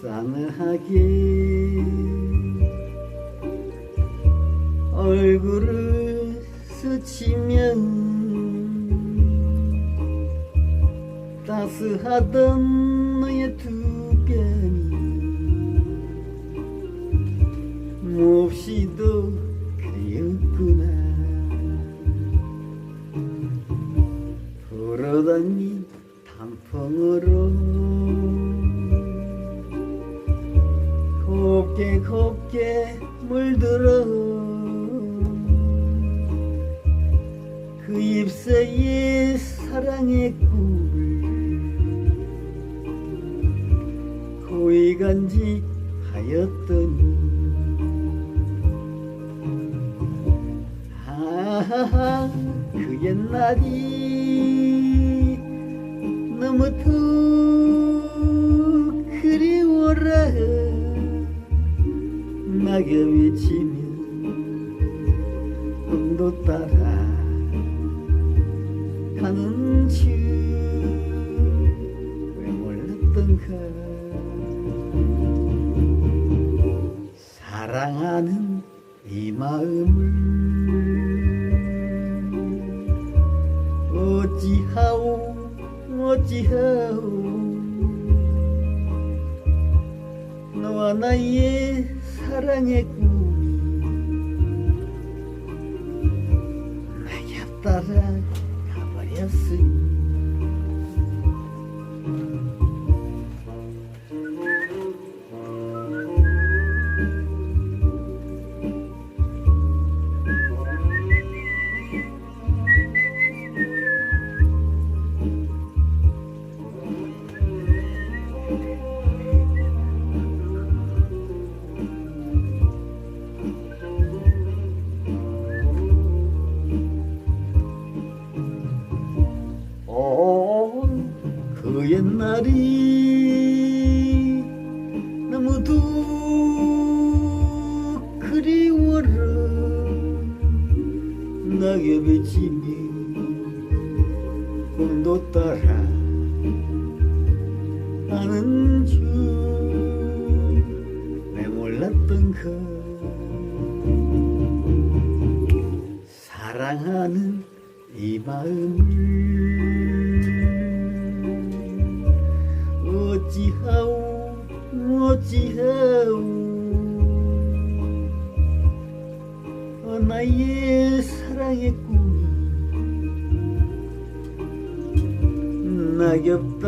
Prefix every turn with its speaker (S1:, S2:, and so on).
S1: 싸늘하게 얼굴을 스치면 따스하던 너의 두 뺨이 몹시도 그리웠구나. 불어다닌 단풍으로 곱게 곱게 물들어. 그 잎새에 사랑의 꿈을 고이 간직하였더니. 하하하 그 옛날이 너무도 낙엽이 지면 꿈도 따라 가는 줄왜 몰랐던가 사랑하는 이 마음을 어찌하오 어찌하오? 너와 나의 사랑의 날이 너무도 그리워라 낙엽이 지면 꿈도 따라 하는 줄왜 몰랐던 가 사랑하는 이 마음을 어찌하오? 어찌하오? 어, 나의 사랑의 꿈이 낙엽